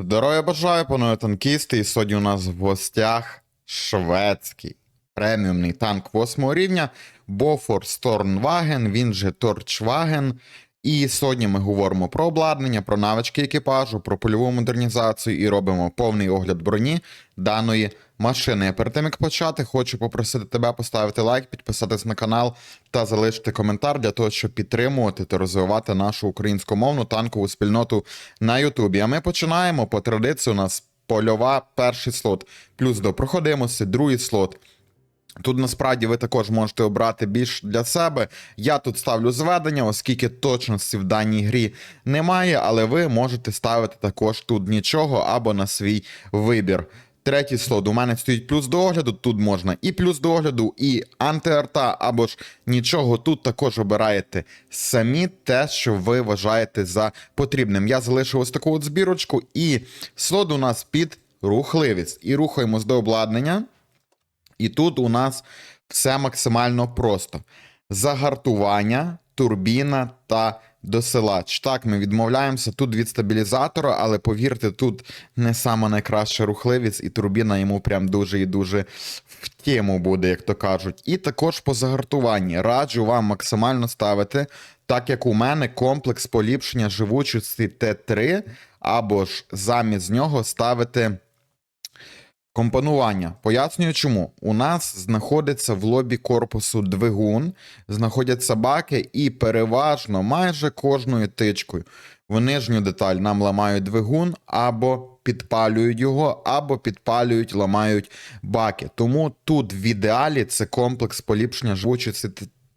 Здоров'я бажаю, панове танкісти. І сьогодні у нас в гостях шведський преміумний танк 8 рівня Бофор Сторнваген, він же Торчваген. І сьогодні ми говоримо про обладнання, про навички екіпажу, про польову модернізацію і робимо повний огляд броні даної машини. Перед тим як почати, хочу попросити тебе поставити лайк, підписатись на канал та залишити коментар для того, щоб підтримувати та розвивати нашу українськомовну танкову спільноту на Ютубі. А ми починаємо по традиції. У нас польова перший слот, плюс до проходимості, другий слот. Тут насправді ви також можете обрати більш для себе. Я тут ставлю зведення, оскільки точності в даній грі немає, але ви можете ставити також тут нічого або на свій вибір. Третій слот у мене стоїть плюс до огляду. Тут можна і плюс до огляду, і антиарта, або ж нічого. Тут також обираєте самі те, що ви вважаєте за потрібним. Я залишив ось таку от збірочку, і слот у нас під рухливість. І рухаємось до обладнання. І тут у нас все максимально просто: загартування, турбіна та досилач. Так, ми відмовляємося тут від стабілізатора, але повірте, тут не сама найкраща рухливість, і турбіна йому прям дуже і дуже в тему буде, як то кажуть. І також по загартуванні раджу вам максимально ставити, так як у мене комплекс поліпшення живучості Т3, або ж замість нього ставити. Компонування. Пояснюю чому. У нас знаходиться в лобі корпусу двигун, знаходяться баки, і переважно майже кожною тичкою в нижню деталь нам ламають двигун, або підпалюють його, або підпалюють, ламають баки. Тому тут в ідеалі це комплекс поліпшення живучості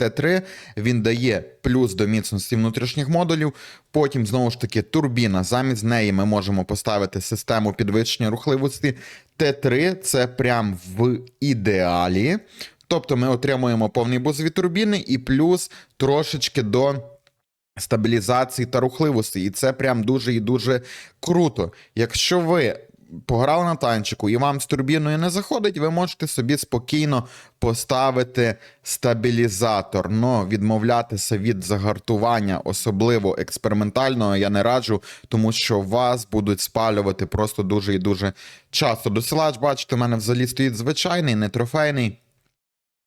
Т3, він дає плюс до міцності внутрішніх модулів. Потім, знову ж таки, турбіна. Замість неї ми можемо поставити систему підвищення рухливості. Т3 це прям в ідеалі. Тобто ми отримуємо повний бус від турбіни і плюс трошечки до. Стабілізації та рухливості, і це прям дуже і дуже круто. Якщо ви пограли на танчику і вам з турбіною не заходить, ви можете собі спокійно поставити стабілізатор. Но відмовлятися від загартування, особливо експериментального, я не раджу, тому що вас будуть спалювати просто дуже і дуже часто. Досилач, бачите, у мене взагалі стоїть звичайний, не трофейний.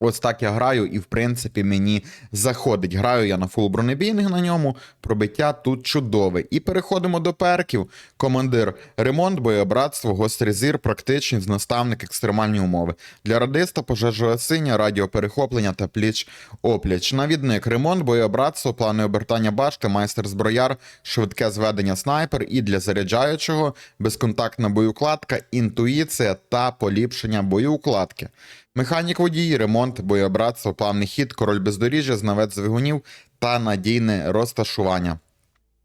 Ось так я граю, і в принципі мені заходить. Граю я на фул бронебійних на ньому, пробиття тут чудове. І переходимо до перків. Командир, ремонт, боєбратство, гострий зір, практичність, наставник, екстремальні умови. Для радиста, пожежогасіння, радіоперехоплення та пліч опляч. Навідник, ремонт, боєбратство, плани обертання башти, майстер зброяр, швидке зведення снайпер і для заряджаючого, безконтактна боєукладка, інтуїція та поліпшення боєукладки. Механік водій, ремонт, боєбратство, плавний хід, король бездоріжжя, знавець двигунів та надійне розташування.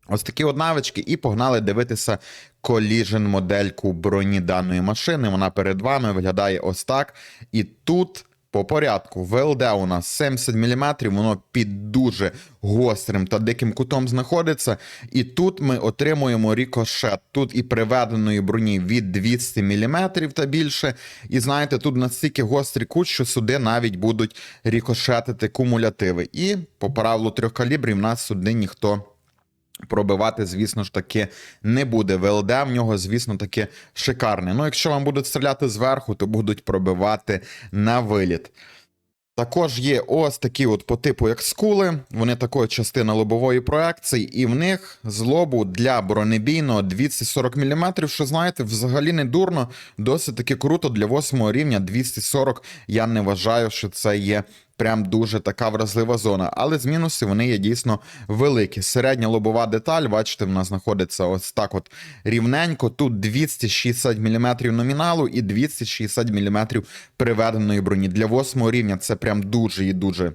Ось такі от навички, і погнали дивитися коліжен модельку броні даної машини. Вона перед вами виглядає ось так. І тут. По порядку, ВЛД у нас 70 мм, воно під дуже гострим та диким кутом знаходиться. І тут ми отримуємо рікошет. Тут і приведеної броні від 200 мм та більше. І знаєте, тут настільки гострий кут, що сюди навіть будуть рікошетити кумулятиви. І по правилу трьох калібрів нас сюди ніхто. Пробивати, звісно ж таки, не буде. ВЛД в нього, звісно, таки шикарне. Ну, якщо вам будуть стріляти зверху, то будуть пробивати на виліт. Також є ось такі от по типу як скули. Вони такої частина лобової проекції, і в них з лобу для бронебійного 240 мм, що знаєте, взагалі не дурно, досить таки круто для 8 рівня 240. Я не вважаю, що це є. Прям дуже така вразлива зона, але з мінусів вони є дійсно великі. Середня лобова деталь, бачите, в нас знаходиться ось так от рівненько. Тут 260 мм номіналу і 260 мм приведеної броні. Для 8 рівня це прям дуже і дуже.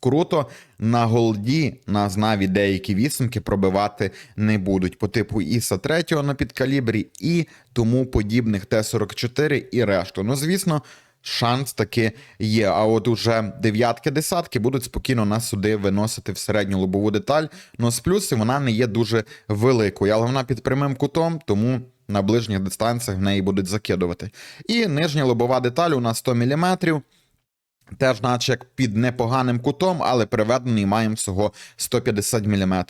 Круто, на голді нас навіть деякі вісімки пробивати не будуть по типу Іса 3 на підкалібрі і тому подібних Т-44 і решту. Ну, звісно, шанс таки є. А от уже дев'ятки-десятки будуть спокійно нас сюди виносити в середню лобову деталь. Ну, з плюсів вона не є дуже великою, але вона під прямим кутом, тому. На ближніх дистанціях в неї будуть закидувати. І нижня лобова деталь у нас 100 мм. Теж, наче як під непоганим кутом, але переведений маємо всього 150 мм.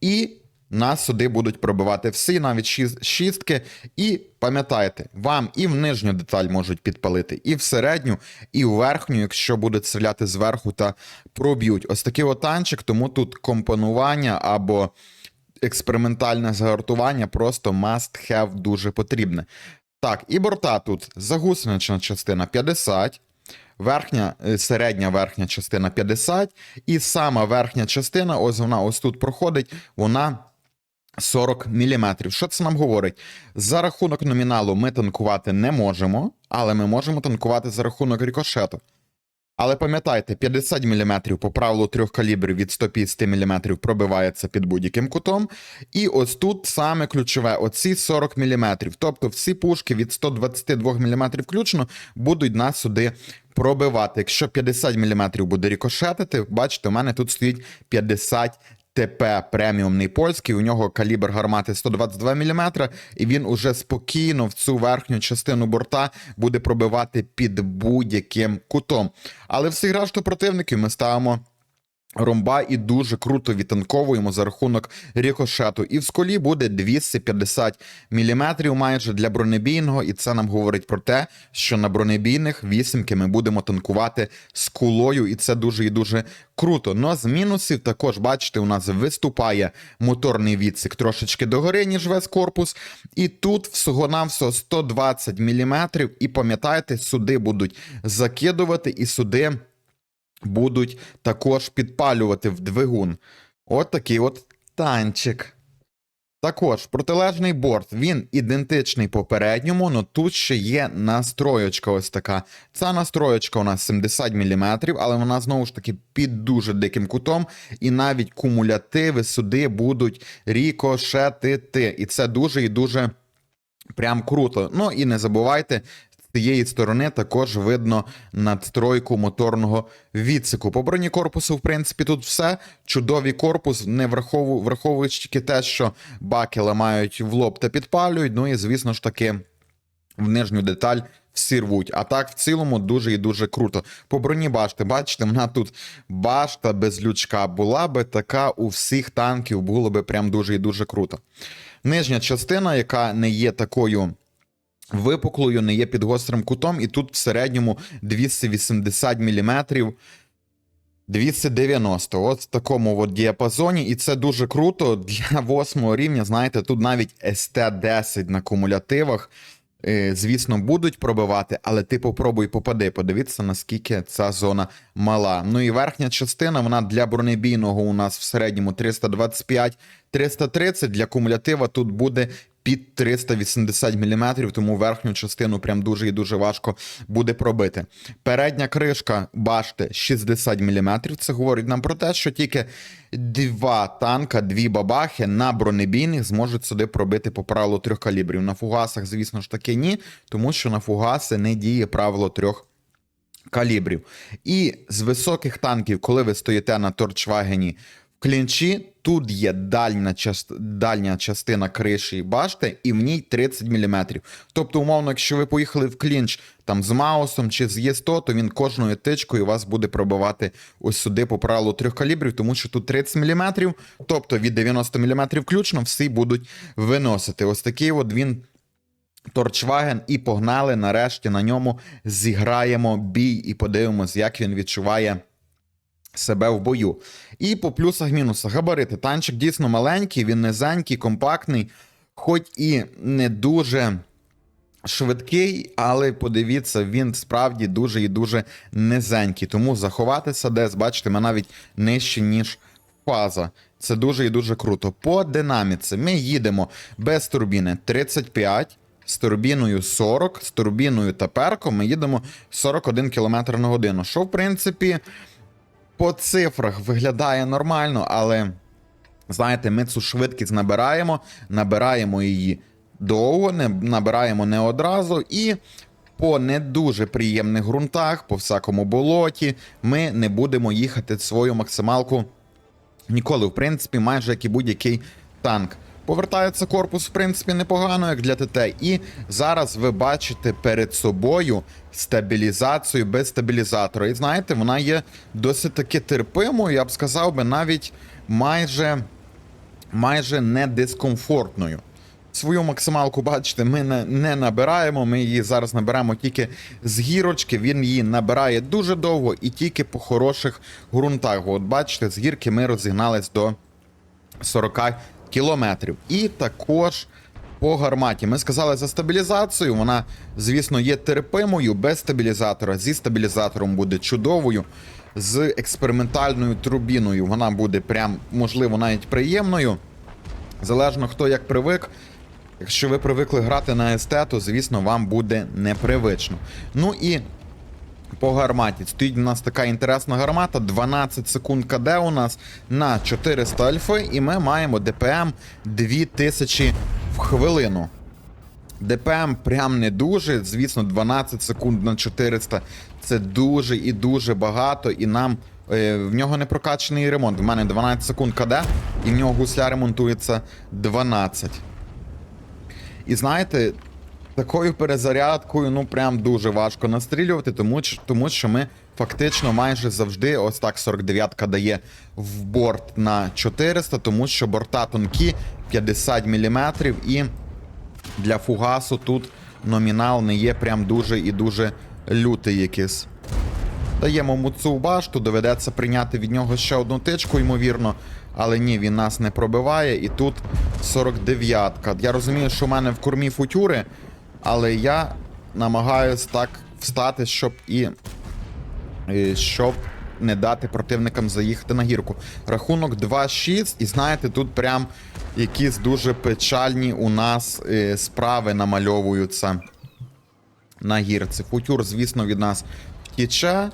І нас сюди будуть пробивати всі, навіть шіст- шістки. І пам'ятайте, вам і в нижню деталь можуть підпалити, і в середню, і в верхню, якщо будуть стріляти зверху та проб'ють. Ось такий от танчик, тому тут компонування або експериментальне загартування просто must have дуже потрібне. Так, і борта тут загусенична частина 50, верхня, е, середня верхня частина 50, і сама верхня частина, ось вона ось тут проходить, вона 40 мм. Що це нам говорить? За рахунок номіналу ми танкувати не можемо, але ми можемо танкувати за рахунок рикошету. Але пам'ятайте, 50 мм по правилу трьох калібрів від 150 мм пробивається під будь-яким кутом. І ось тут саме ключове: оці 40 мм. Тобто всі пушки від 122 мм включно будуть нас сюди пробивати. Якщо 50 мм буде рікошетити, бачите, у мене тут стоїть 50 ТП преміумний польський. У нього калібр гармати 122 мм, і він уже спокійно в цю верхню частину борта буде пробивати під будь-яким кутом. Але всіх решту противників ми ставимо. Ромба і дуже круто відтанковуємо за рахунок рікошету. І в сколі буде 250 мм майже для бронебійного, і це нам говорить про те, що на бронебійних вісімки ми будемо танкувати з кулою, і це дуже і дуже круто. Ну а з мінусів також, бачите, у нас виступає моторний відсік трошечки догори, ніж весь корпус. І тут всього-навсього 120 мм. І пам'ятайте, сюди будуть закидувати, і сюди будуть також підпалювати в двигун. От такий от танчик. Також протилежний борт, він ідентичний попередньому, але тут ще є настроєчка ось така. Ця настроєчка у нас 70 мм, але вона знову ж таки під дуже диким кутом, і навіть кумулятиви сюди будуть рікошетити. І це дуже і дуже прям круто. Ну і не забувайте, цієї сторони також видно надстройку моторного відсіку. По броні корпусу, в принципі, тут все. Чудовий корпус, не врахову, враховуючи тільки те, що баки ламають в лоб та підпалюють. Ну і звісно ж таки. В нижню деталь всі рвуть. А так, в цілому, дуже і дуже круто. По броні башти, бачите, вона тут башта без лючка. Була би така у всіх танків, було би прям дуже і дуже круто. Нижня частина, яка не є такою. Випуклою, не є під гострим кутом, і тут в середньому 280 мм. 290, от в такому от діапазоні, і це дуже круто для восьмого рівня. Знаєте, тут навіть СТ-10 на кумулятивах, е, звісно, будуть пробивати, але ти попробуй попади. Подивіться, наскільки ця зона мала. Ну і верхня частина, вона для бронебійного у нас в середньому 325-330. Для кумулятива тут буде під 380 мм, тому верхню частину прям дуже і дуже важко буде пробити. Передня кришка башти 60 мм. Це говорить нам про те, що тільки два танка, дві бабахи на бронебійних зможуть сюди пробити по правилу трьох калібрів. На фугасах, звісно ж таки, ні, тому що на фугаси не діє правило трьох калібрів. І з високих танків, коли ви стоїте на Торчвагені клінчі, тут є дальня, част... дальня частина криші і башти, і в ній 30 мм. Тобто, умовно, якщо ви поїхали в клінч там з Маусом чи з Є100, то він кожною тичкою вас буде пробивати ось сюди по правилу трьох калібрів, тому що тут 30 мм, тобто від 90 мм включно всі будуть виносити. Ось такий от він. Торчваген і погнали. Нарешті на ньому зіграємо бій і подивимось, як він відчуває себе в бою. І по плюсах-мінусах. Габарити. Танчик дійсно маленький, він низенький, компактний, хоч і не дуже. Швидкий, але подивіться, він справді дуже і дуже низенький. Тому заховатися десь, бачите, ми навіть нижче, ніж фаза. Це дуже і дуже круто. По динаміці ми їдемо без турбіни 35, з турбіною 40, з турбіною та перком ми їдемо 41 км на годину. Що, в принципі, по цифрах виглядає нормально, але знаєте, ми цю швидкість набираємо, набираємо її довго, не набираємо не одразу і. По не дуже приємних ґрунтах, по всякому болоті, ми не будемо їхати свою максималку ніколи, в принципі, майже як і будь-який танк. Повертається корпус, в принципі, непогано, як для ТТ. І зараз ви бачите перед собою стабілізацію без стабілізатора. І знаєте, вона є досить таки терпимою, я б сказав би, навіть майже майже не дискомфортною. Свою максималку, бачите, ми не, не набираємо. Ми її зараз наберемо тільки з гірочки. Він її набирає дуже довго і тільки по хороших ґрунтах. От бачите, з гірки ми розігнались до 40 кілометрів. І також по гарматі. Ми сказали за стабілізацію. Вона, звісно, є терпимою без стабілізатора. Зі стабілізатором буде чудовою. З експериментальною турбіною вона буде прям, можливо, навіть приємною. Залежно хто як привик. Якщо ви привикли грати на СТ, то звісно вам буде непривично. Ну і по гарматі. Стоїть у нас така інтересна гармата. 12 секунд КД у нас на 400 альфи, і ми маємо ДПМ 2000 в хвилину. ДПМ прям не дуже. Звісно, 12 секунд на 400 це дуже і дуже багато, і нам. е, В нього не прокачаний ремонт. В мене 12 секунд КД, і в нього гусля ремонтується 12. І знаєте, такою перезарядкою, ну прям дуже важко настрілювати, тому, тому що ми фактично майже завжди, ось так 49-ка дає в борт на 400, тому що борта тонкі 50 мм, і для фугасу тут номінал не є прям дуже і дуже лютий якийсь. Даємо муцу в башту, доведеться прийняти від нього ще одну тичку, ймовірно. Але ні, він нас не пробиває. І тут 49-ка. Я розумію, що в мене в кормі футюри, але я намагаюсь так встати, щоб і. щоб не дати противникам заїхати на гірку. Рахунок 2-6, і знаєте, тут прям якісь дуже печальні у нас е, справи намальовуються на гірці. Футюр, звісно, від нас втіче.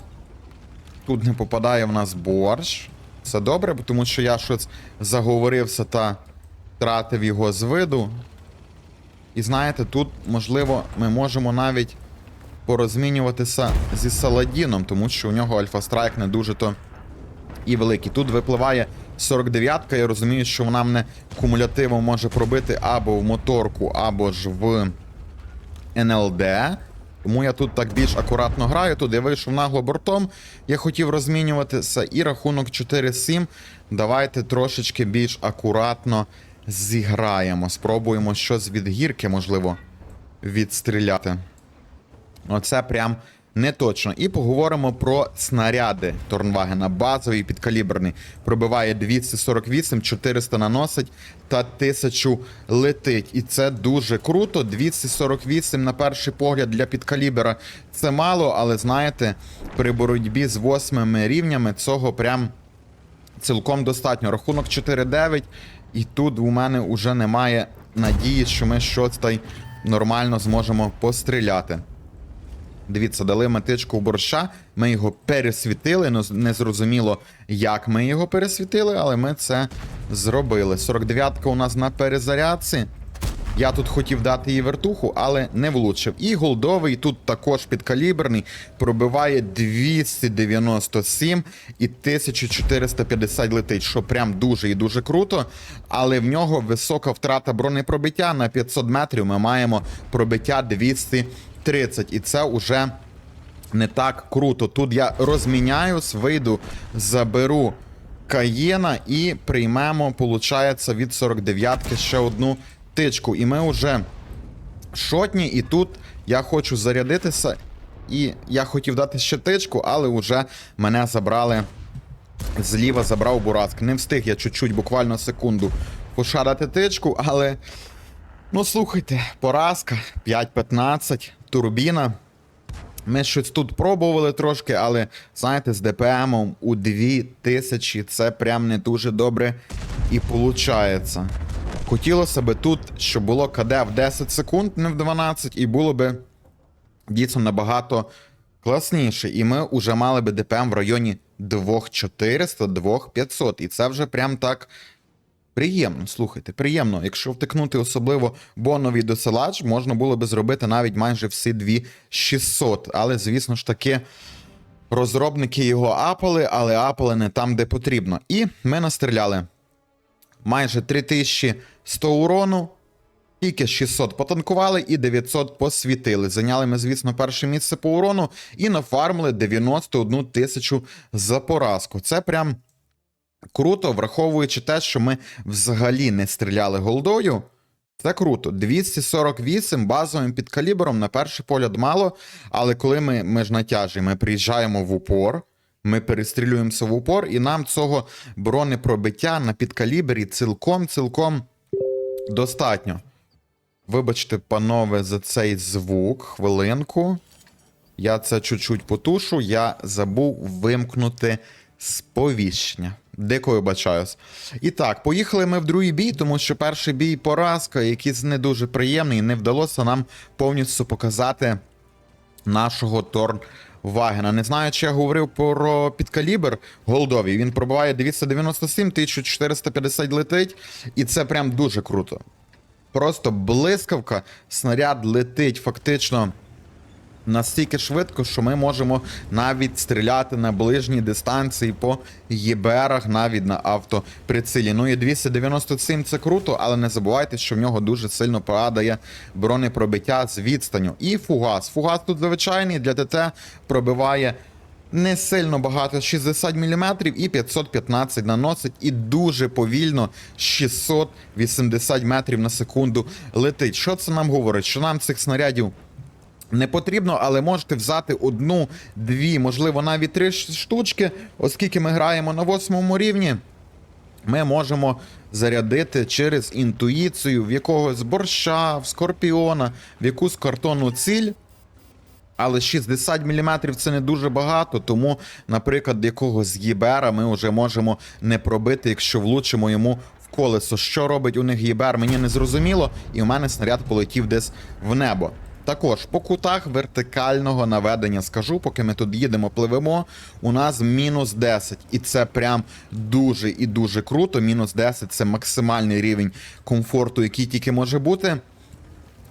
Тут не попадає в нас борщ. Це добре, тому що я щось заговорився та втратив його з виду. І знаєте, тут, можливо, ми можемо навіть порозмінюватися зі Саладіном, тому що у нього альфа-страйк не дуже то і великий. Тут випливає 49-ка, я розумію, що вона мене кумулятивом може пробити або в моторку, або ж в НЛД. Тому я тут так більш акуратно граю. Тут я вийшов нагло бортом. Я хотів розмінюватися. І рахунок 4-7. Давайте трошечки більш акуратно зіграємо. Спробуємо щось від гірки, можливо, відстріляти. Оце прям не точно. І поговоримо про снаряди Торнвагена. Базовий підкаліберний. Пробиває 248, 400 наносить та 1000 летить. І це дуже круто. 248 на перший погляд для підкалібера це мало, але знаєте, при боротьбі з восьмими рівнями цього прям цілком достатньо. Рахунок 4-9, і тут у мене вже немає надії, що ми щось та й нормально зможемо постріляти. Дивіться, дали метичку в борща, ми його пересвітили. Ну, не зрозуміло, як ми його пересвітили, але ми це зробили. 49-ка у нас на перезарядці. Я тут хотів дати їй вертуху, але не влучив. І голдовий тут також підкаліберний, пробиває 297 і 1450 летить, що прям дуже і дуже круто. Але в нього висока втрата бронепробиття на 500 метрів. Ми маємо пробиття 230. І це уже не так круто. Тут я розміняюсь, вийду, заберу Каєна і приймемо, получається, від 49-ки ще одну тичку. І ми вже шотні, і тут я хочу зарядитися. І я хотів дати ще тичку, але вже мене забрали. Зліва забрав Бураск. Не встиг я чуть-чуть, буквально секунду пошарити тичку, але. Ну, слухайте, поразка 5-15, турбіна. Ми щось тут пробували трошки, але знаєте, з ДПМом у 2000 це прям не дуже добре і виходить. Хотілося би тут, щоб було КД в 10 секунд, не в 12, і було би дійсно набагато класніше. І ми вже мали би ДПМ в районі 2400-2500. І це вже прям так Приємно, слухайте, приємно. Якщо втикнути особливо боновий досилач, можна було би зробити навіть майже всі 2600. Але, звісно ж таки, розробники його апали, але апали не там, де потрібно. І ми настріляли майже 3100 урону. Тільки 600 потанкували і 900 посвітили. Зайняли ми, звісно, перше місце по урону і нафармили 91 тисячу за поразку. Це прям Круто, враховуючи те, що ми взагалі не стріляли голдою. Це круто. 248 базовим підкалібром на перший погляд мало, але коли ми, ми ж на тяжі, ми приїжджаємо в упор, ми перестрілюємося в упор, і нам цього бронепробиття на підкалібрі цілком-цілком достатньо. Вибачте, панове, за цей звук. Хвилинку. Я це чуть-чуть потушу. Я забув вимкнути сповіщення. Дико вибачаюсь. І так, поїхали ми в другий бій, тому що перший бій поразка, якийсь не дуже приємний, і не вдалося нам повністю показати нашого Торн Вагена. Не знаю, чи я говорив про підкалібр голдовий. Він пробиває 297, 1450 летить, і це прям дуже круто. Просто блискавка, снаряд летить фактично настільки швидко, що ми можемо навіть стріляти на ближній дистанції по ЄБРах, навіть на автоприцілі. Ну і 297 це круто, але не забувайте, що в нього дуже сильно падає бронепробиття з відстаню. І фугас. Фугас тут звичайний для ТТ пробиває. Не сильно багато 60 мм і 515 наносить, і дуже повільно 680 метрів на секунду летить. Що це нам говорить? Що нам цих снарядів не потрібно, але можете взяти одну, дві, можливо, навіть три штучки, оскільки ми граємо на восьмому рівні. Ми можемо зарядити через інтуїцію в якогось борща, в скорпіона, в якусь картонну ціль. Але 60 мм це не дуже багато, тому, наприклад, якогось ЄБРа ми вже можемо не пробити, якщо влучимо йому в колесо. Що робить у них ЄБР, мені не зрозуміло, і у мене снаряд полетів десь в небо. Також по кутах вертикального наведення скажу, поки ми тут їдемо, пливемо. У нас мінус 10. І це прям дуже і дуже круто. Мінус 10 це максимальний рівень комфорту, який тільки може бути.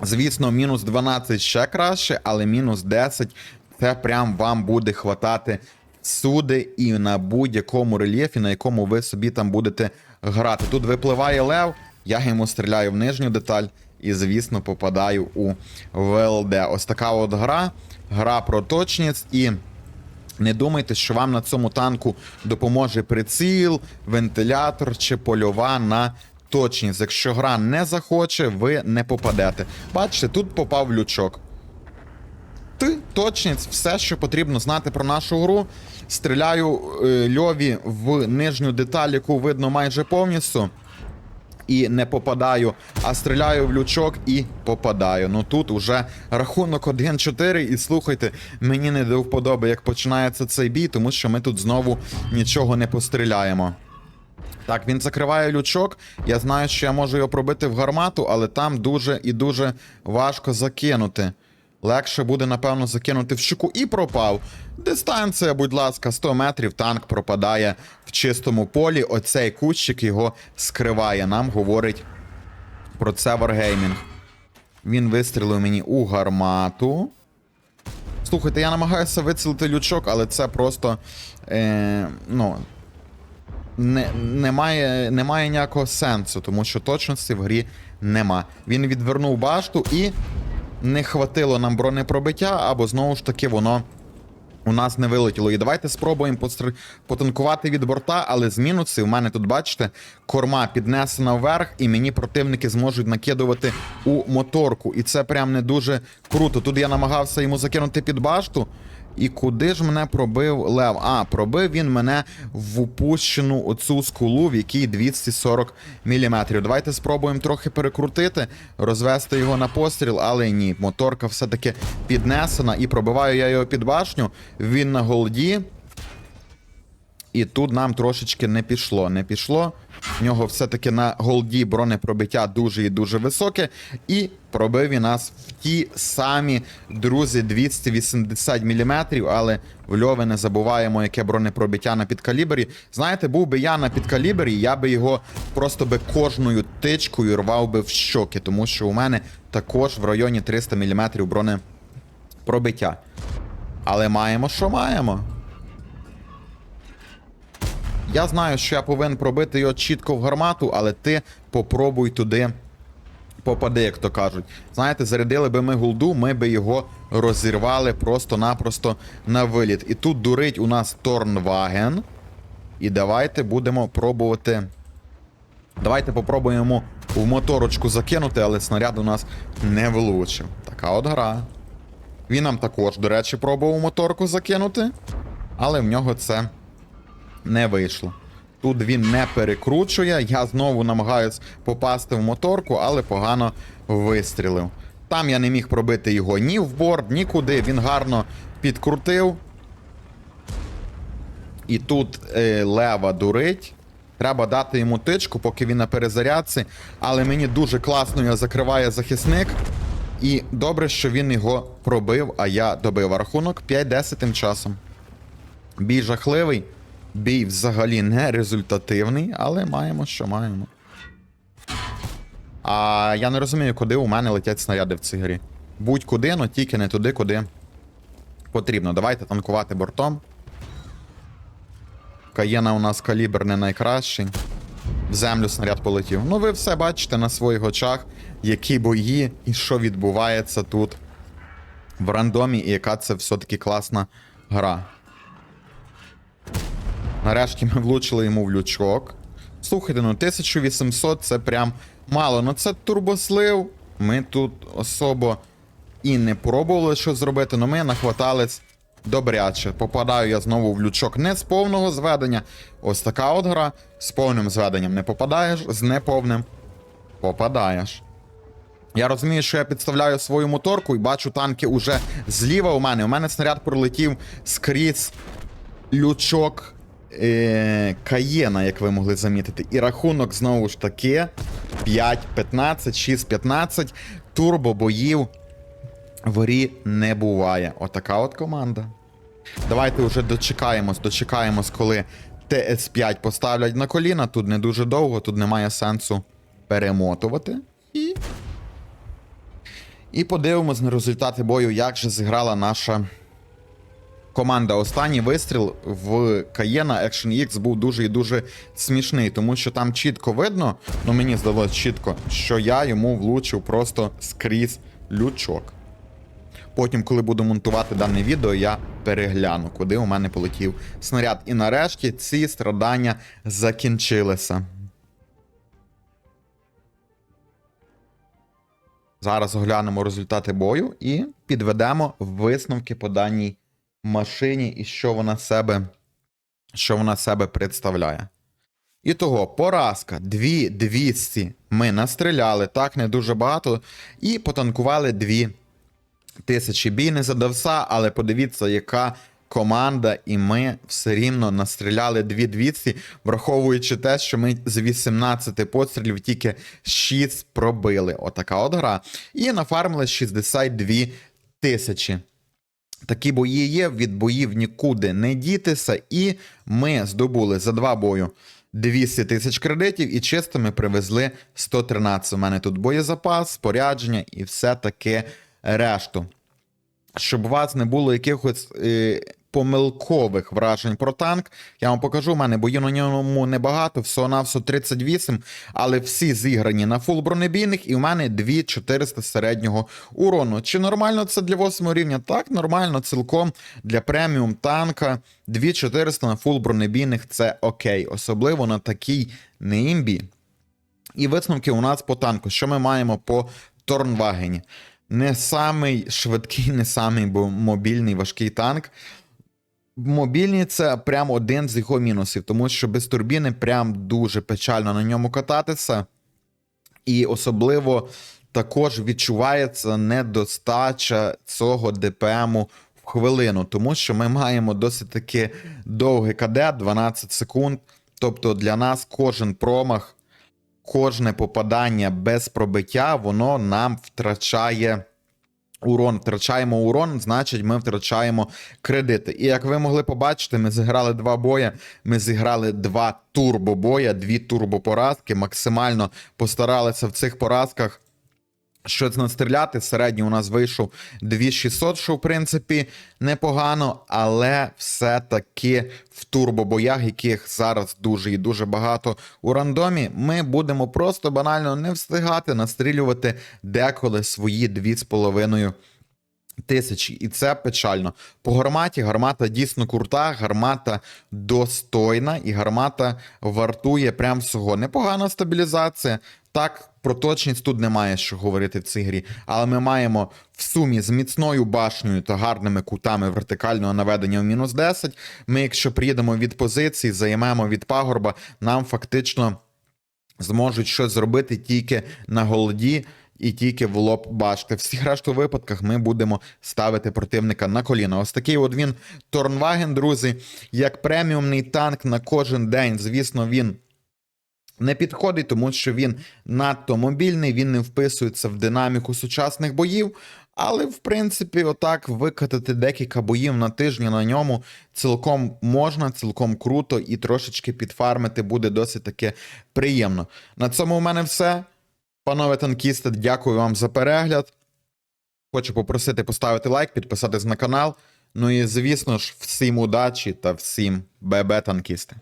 Звісно, мінус 12 ще краще, але мінус 10 це прям вам буде хватати всюди і на будь-якому рельєфі, на якому ви собі там будете грати. Тут випливає лев, я йому стріляю в нижню деталь і, звісно, попадаю у ВЛД. Ось така от гра, гра про точність і. Не думайте, що вам на цьому танку допоможе приціл, вентилятор чи польова на точність. Якщо гра не захоче, ви не попадете. Бачите, тут попав лючок. Ти точність, все, що потрібно знати про нашу гру. Стріляю е, льові в нижню деталь, яку видно майже повністю. І не попадаю, а стріляю в лючок і попадаю. Ну тут уже рахунок 1-4. І слухайте, мені не до вподоби, як починається цей бій, тому що ми тут знову нічого не постріляємо. Так, він закриває лючок. Я знаю, що я можу його пробити в гармату, але там дуже і дуже важко закинути. Легше буде, напевно, закинути в щуку і пропав. Дистанція, будь ласка, 100 метрів. Танк пропадає в чистому полі. Оцей кущик його скриває. Нам говорить про це Wargaming. Він вистрілив мені у гармату. Слухайте, я намагаюся вицілити лючок, але це просто. Е, ну, не, немає, немає ніякого сенсу, тому що точності в грі нема. Він відвернув башту і не хватило нам бронепробиття, або знову ж таки воно у нас не вилетіло. І давайте спробуємо постр... потанкувати від борта, але з мінуси у мене тут, бачите, корма піднесена вверх, і мені противники зможуть накидувати у моторку. І це прям не дуже круто. Тут я намагався йому закинути під башту. І куди ж мене пробив Лев? А, пробив він мене в упущену оцю скулу, в якій 240 мм. Давайте спробуємо трохи перекрутити, розвести його на постріл, але ні. Моторка все-таки піднесена і пробиваю я його під башню. Він на голді. І тут нам трошечки не пішло. Не пішло. В нього все-таки на голді бронепробиття дуже і дуже високе. І пробив він нас в ті самі, друзі, 280 мм. Але в Льови не забуваємо, яке бронепробиття на підкалібрі. Знаєте, був би я на підкалібрі, я би його просто би кожною тичкою рвав би в щоки, тому що у мене також в районі 300 мм бронепробиття. Але маємо, що маємо. Я знаю, що я повинен пробити його чітко в гармату, але ти попробуй туди попади, як то кажуть. Знаєте, зарядили би ми гулду, ми би його розірвали просто-напросто на виліт. І тут дурить у нас Торнваген. І давайте будемо пробувати. Давайте попробуємо в моторочку закинути, але снаряд у нас не влучив. Така от гра. Він нам також, до речі, пробував моторку закинути, але в нього це не вийшло. Тут він не перекручує. Я знову намагаюсь попасти в моторку, але погано вистрілив. Там я не міг пробити його ні в борт, нікуди. Він гарно підкрутив. І тут е, лева дурить. Треба дати йому тичку, поки він на перезарядці. Але мені дуже класно його закриває захисник. І добре, що він його пробив, а я добив. Рахунок 5-10 тим часом. Бій жахливий. Бій взагалі не результативний, але маємо, що маємо. А я не розумію, куди у мене летять снаряди в цій грі. Будь-куди, але тільки не туди, куди потрібно. Давайте танкувати бортом. Каєна у нас калібр не найкращий. В землю снаряд полетів. Ну, ви все бачите на своїх очах, які бої і що відбувається тут в рандомі, і яка це все-таки класна гра. Нарешті ми влучили йому в лючок. Слухайте, ну 1800 це прям мало. Ну це турбослив. Ми тут особо і не пробували що зробити, але ми нахватались добряче. Попадаю я знову в лючок не з повного зведення. Ось така от гра. З повним зведенням не попадаєш, з неповним попадаєш. Я розумію, що я підставляю свою моторку і бачу танки уже зліва у мене. У мене снаряд пролетів скрізь лючок е- Каєна, як ви могли замітити. І рахунок знову ж таки 5-15, 6-15. Турбобоїв в грі не буває. Отака от команда. Давайте вже дочекаємось, дочекаємось, коли ТС5 поставлять на коліна. Тут не дуже довго, тут немає сенсу перемотувати. І. І подивимось на результати бою, як же зіграла наша команда. Останній вистріл в Каєна Action X був дуже і дуже смішний, тому що там чітко видно, ну мені здалося чітко, що я йому влучив просто скрізь лючок. Потім, коли буду монтувати дане відео, я перегляну, куди у мене полетів снаряд. І нарешті ці страдання закінчилися. Зараз оглянемо результати бою і підведемо висновки по даній машині і що вона себе, що вона себе представляє. І того, поразка 2200 ми настріляли, так не дуже багато, і потанкували 2 тисячі. Бій не задався, але подивіться, яка команда, і ми все рівно настріляли 2200, враховуючи те, що ми з 18 пострілів тільки 6 пробили. Отака от гра. І нафармили 62 тисячі. Такі бої є, від боїв нікуди не дітися, і ми здобули за два бою 200 тисяч кредитів і чисто ми привезли 113. У мене тут боєзапас, спорядження і все таке решту. Щоб у вас не було якихось е, помилкових вражень про танк, я вам покажу, у мене боїв на ньому небагато, всього на всього 38, але всі зіграні на фул бронебійних, і в мене 2400 середнього урону. Чи нормально це для 8 рівня? Так, нормально, цілком для преміум танка 2400 на фул бронебійних це окей, особливо на такій неімбі. І висновки у нас по танку. Що ми маємо по Торнвагені? Не самий швидкий, не самий мобільний важкий танк. Мобільний це прям один з його мінусів, тому що без турбіни прям дуже печально на ньому кататися. І особливо також відчувається недостача цього ДПМу в хвилину, тому що ми маємо досить таки довгий КД, 12 секунд. Тобто для нас кожен промах кожне попадання без пробиття, воно нам втрачає урон. Втрачаємо урон, значить, ми втрачаємо кредити. І як ви могли побачити, ми зіграли два бої. Ми зіграли два турбобоя, дві турбопоразки. Максимально постаралися в цих поразках. Щось настріляти, середній у нас вийшов 2600, що в принципі непогано, але все-таки в турбобоях, яких зараз дуже і дуже багато у рандомі, ми будемо просто банально не встигати настрілювати деколи свої 2,5 тисячі, і це печально. По гарматі гармата дійсно крута, гармата достойна, і гармата вартує прям всього. Непогана стабілізація. Так, про точність тут немає що говорити в цій грі, але ми маємо в сумі з міцною башнею та гарними кутами вертикального наведення в мінус 10. Ми, якщо приїдемо від позиції, займемо від пагорба, нам фактично зможуть щось зробити тільки на голоді і тільки в лоб башти. В всіх решту випадках ми будемо ставити противника на коліна. Ось такий от він Торнваген, друзі, як преміумний танк на кожен день. Звісно, він. Не підходить, тому що він надто мобільний, він не вписується в динаміку сучасних боїв. Але, в принципі, отак викатати декілька боїв на тижні на ньому цілком можна, цілком круто і трошечки підфармити буде досить таки приємно. На цьому у мене все. Панове танкісти, дякую вам за перегляд. Хочу попросити поставити лайк, підписатись на канал. Ну і звісно ж, всім удачі та всім ББ танкісти.